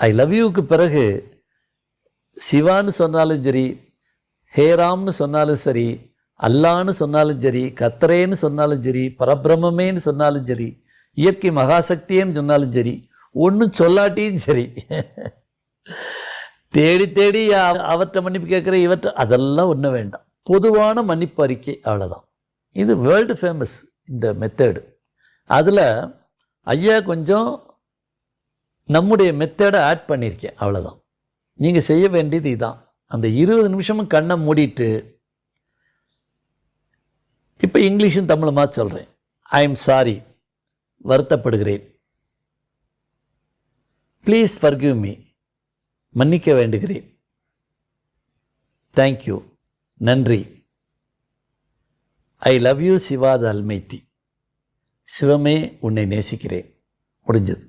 I love யூக்கு பிறகு சிவான்னு சொன்னாலும் சரி ஹேராம்னு சொன்னாலும் சரி அல்லான்னு சொன்னாலும் சரி கத்தரேன்னு சொன்னாலும் சரி பரபிரமமேன்னு சொன்னாலும் சரி இயற்கை மகாசக்தியேன்னு சொன்னாலும் சரி ஒன்றும் சொல்லாட்டியும் சரி. தேடி தேடி அவற்றை மன்னிப்பு கேட்குற இவற்றை அதெல்லாம் ஒன்றும் வேண்டாம். பொதுவான மன்னிப்பு அறிக்கை அவ்வளோதான் இது வேர்ல்டு ஃபேமஸ் இந்த மெத்தேடு அதில் ஐயா கொஞ்சம் நம்முடைய மெத்தேடை ஆட் பண்ணியிருக்கேன் அவ்வளோதான் நீங்கள் செய்ய வேண்டியது இதுதான் அந்த இருபது நிமிஷமும் கண்ணை மூடிட்டு இப்போ இங்கிலீஷும் தமிழுமா சொல்கிறேன் ஐ எம் சாரி வருத்தப்படுகிறேன். ப்ளீஸ் ஃபர்கிவ் மீ மன்னிக்க வேண்டுகிறேன். தேங்க்யூ நன்றி. I love you Shiva the almighty. சிவமே உன்னை நேசிக்கிறேன். முடிஞ்சது.